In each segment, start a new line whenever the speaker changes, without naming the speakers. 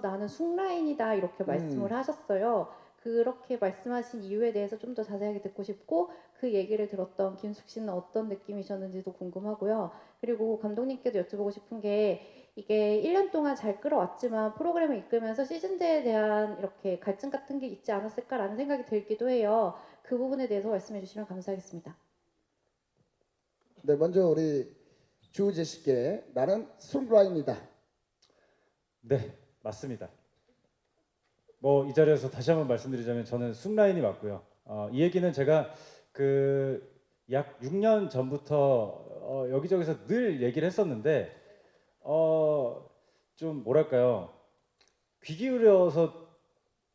나는 숙라인이다 이렇게 말씀을 하셨어요. 그렇게 말씀하신 이유에 대해서 좀 더 자세하게 듣고 싶고 그 얘기를 들었던 김숙 씨는 어떤 느낌이셨는지도 궁금하고요. 그리고 감독님께도 여쭤보고 싶은 게 이게 1년 동안 잘 끌어왔지만 프로그램을 이끌면서 시즌제에 대한 이렇게 갈증 같은 게 있지 않았을까라는 생각이 들기도 해요. 그 부분에 대해서 말씀해 주시면 감사하겠습니다.
네, 먼저 우리 주우재 씨께 나는 술라인이다.
네, 맞습니다. 뭐 이 자리에서 다시 한번 말씀드리자면 저는 숙라인이 맞고요. 어, 이 얘기는 제가 그 약 6년 전부터 어, 여기저기서 늘 얘기를 했었는데 어, 좀 뭐랄까요 귀 기울여서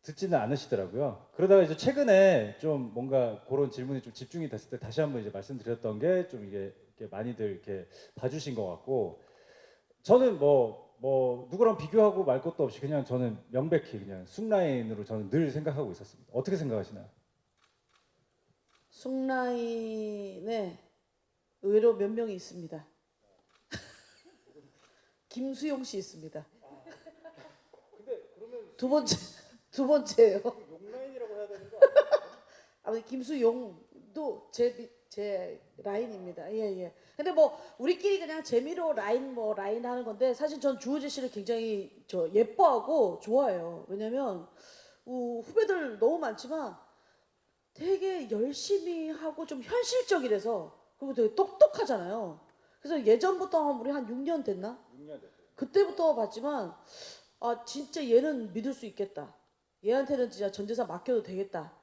듣지는 않으시더라고요. 그러다가 이제 최근에 좀 뭔가 그런 질문이 좀 집중이 됐을 때 다시 한번 이제 말씀드렸던 게 좀 이게 많이들 이렇게 봐주신 것 같고 저는 뭐, 뭐, 누구랑 비교하고 말 것도 없이 그냥 저는 명백히 그냥 숙라인으로 저는 늘 생각하고 있었습니다. 어떻게 생각하시나요?
숙라인에 의외로 몇 명이 있습니다. 김수용 씨 있습니다. 두 번째 두 번째예요.
용라인이라고 해야 되는 거
아무튼 김수용도 제, 미- 제 라인입니다. 예, 예. 근데 뭐 우리끼리 그냥 재미로 라인 뭐 라인 하는 건데 사실 전 주호재 씨를 굉장히 저 예뻐하고 좋아해요. 왜냐면 우, 후배들 너무 많지만 되게 열심히 하고 좀 현실적이라서 그리고 되게 똑똑하잖아요. 그래서 예전부터 한 우리 한 6년 됐나?
6년 됐어요.
그때부터 봤지만 아 진짜 얘는 믿을 수 있겠다. 얘한테는 진짜 전 재산 맡겨도 되겠다.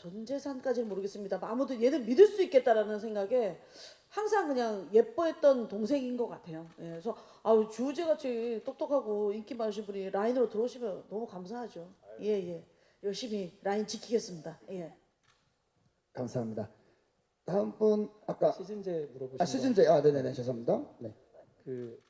전 재산까지는 모르겠습니다. 아무튼 얘는 믿을 수 있겠다라는 생각에 항상 그냥 예뻐했던 동생인 것 같아요. 예, 그래서 아우 주우재 같이 똑똑하고 인기 많으신 분이 라인으로 들어오시면 너무 감사하죠. 예 예. 열심히 라인 지키겠습니다. 예.
감사합니다. 다음 분 아까
시즌제 물어보신
아 시즌제 아 네네네 죄송합니다. 네.
그